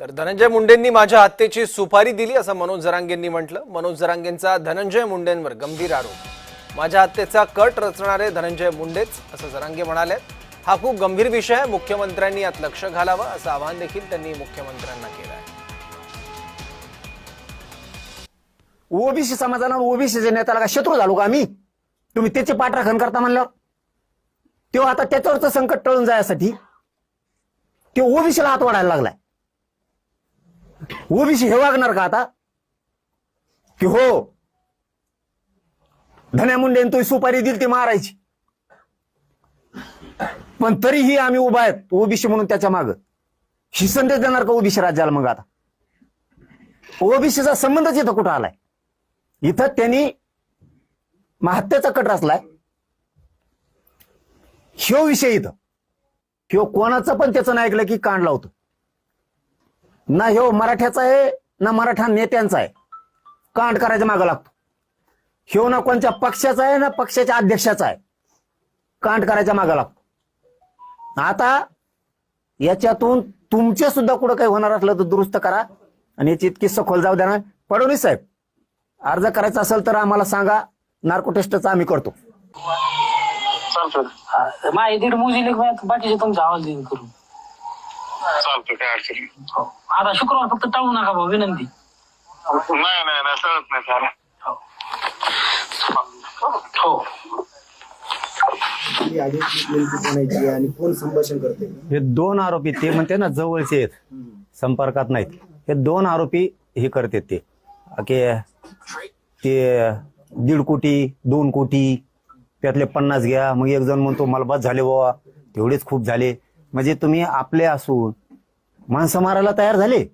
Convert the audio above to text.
तर धनंजय मुंडेंनी माझ्या हत्येची सुपारी दिली असं मनोज जरांगेंनी म्हटलं. मनोज जरांगेंचा धनंजय मुंडेंवर गंभीर आरोप. माझ्या हत्येचा कट रचणारे धनंजय मुंडेच असं जरांगे म्हणाले. हा खूप गंभीर विषय आहे. मुख्यमंत्र्यांनी यात लक्ष घालावं असं आवाहन देखील त्यांनी मुख्यमंत्र्यांना केलं आहे ओबीसी समाजाला ओबीसीच्या नेत्याला का शत्रू झालो का आम्ही? तुम्ही त्याचे पाठराखण करता म्हणल्यावर? तेव्हा आता त्याच्यावरचं संकट टळून जाण्यासाठी ते ओबीसीला हात वाढायला लागलाय. ओबीसी हे वागणार का आता? की हो? धन्या मुंडेन तो सुपारी दिली ती मारायची. पण तरीही आम्ही उभा आहेत ओबीसी म्हणून त्याच्या माग. ही संदेश देणार का ओबीसी राज्याला मग आता? ओबीसीचा संबंधच इथं कुठं आलाय? इथं त्यांनी महात्याचा कट रचलाय. ह्यो विषय इथं. किंवा कोणाचं पण त्याचं नाही ऐकलं की कांड लावतो. ना ह्यो मराठ्याचा आहे ना मराठा नेत्यांचा आहे. कांड करायच्या मागं लागतो. ह्यो ना कोणत्या पक्षाचा आहे ना पक्षाच्या अध्यक्षाचा आहे. कांड करायच्या मागं लागतो. आता याच्यातून तुमच्या सुद्धा कुठं काही होणार असलं तर दुरुस्त करा आणि याची इतकी सखोल जाऊ देणार ना. फडणवीस साहेब अर्ज करायचा असेल तर आम्हाला सांगा नार्को टेस्टचा आम्ही करतो. चालतं. माझे दीड मुली बाकीचे तुमचा आवाज देईन करून. चालतं काय अडचण नाही. हो. आता शुक्रवार फक्त टाळू नका भाऊ विनंती. नाही नाही नाही चालत नाही चालेल. हो. ही. आधी नेमकी कोणाची आणि कोण संभाषण करते हे दोन आरोपी ते म्हणते ना जवळचे आहेत. संपर्कात नाहीत. हे दोन आरोपी हे करतात ते. की ते दीड कोटी दोन कोटी त्यातले पन्नास घ्या मग एक जण म्हणतो मला बस झाले बाबा तेवढेच खूप झाले. म्हणजे तुम्ही आपले असून माणसं मारायला तयार झाले?